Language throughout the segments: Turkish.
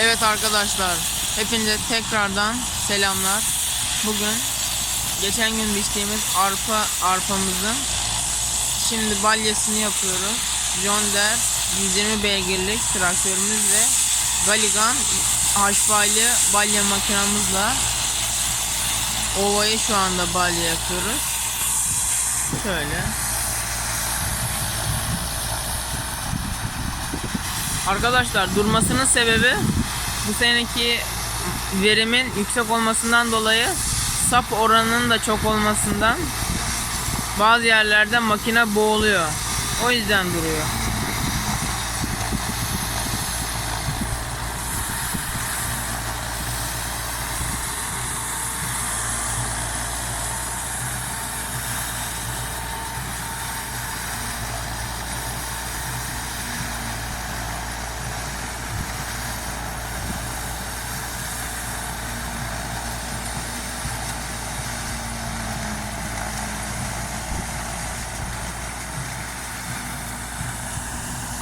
Evet arkadaşlar, hepinize tekrardan selamlar. Bugün geçen gün biçtiğimiz arpa arpamızın şimdi balyasını yapıyoruz. John Deere 120 beygirlik traktörümüz ve Galigan haşbaylı balya makinamızla ovayı şu anda balya yapıyoruz. Şöyle. Arkadaşlar durmasının sebebi bu seneki verimin yüksek olmasından dolayı sap oranının da çok olmasından bazı yerlerde makine boğuluyor. O yüzden duruyor.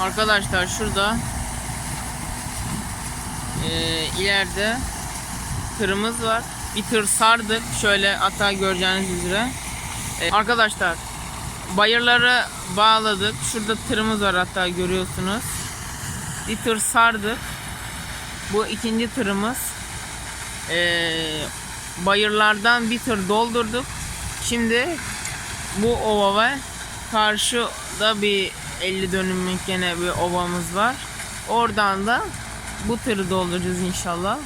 Arkadaşlar şurada eee, ileride tırımız var. Bir tır sardık. Şöyle hatta göreceğiniz üzere. Eee, arkadaşlar bayırları bağladık. Şurada tırımız var hatta görüyorsunuz. Bir tır sardık. Bu ikinci tırımız. Eee, bayırlardan bir tır doldurduk. Şimdi bu ova ve karşıda bir 50 dönümlük gene bir ovamız var. Oradan da bu tırı dolduracağız inşallah.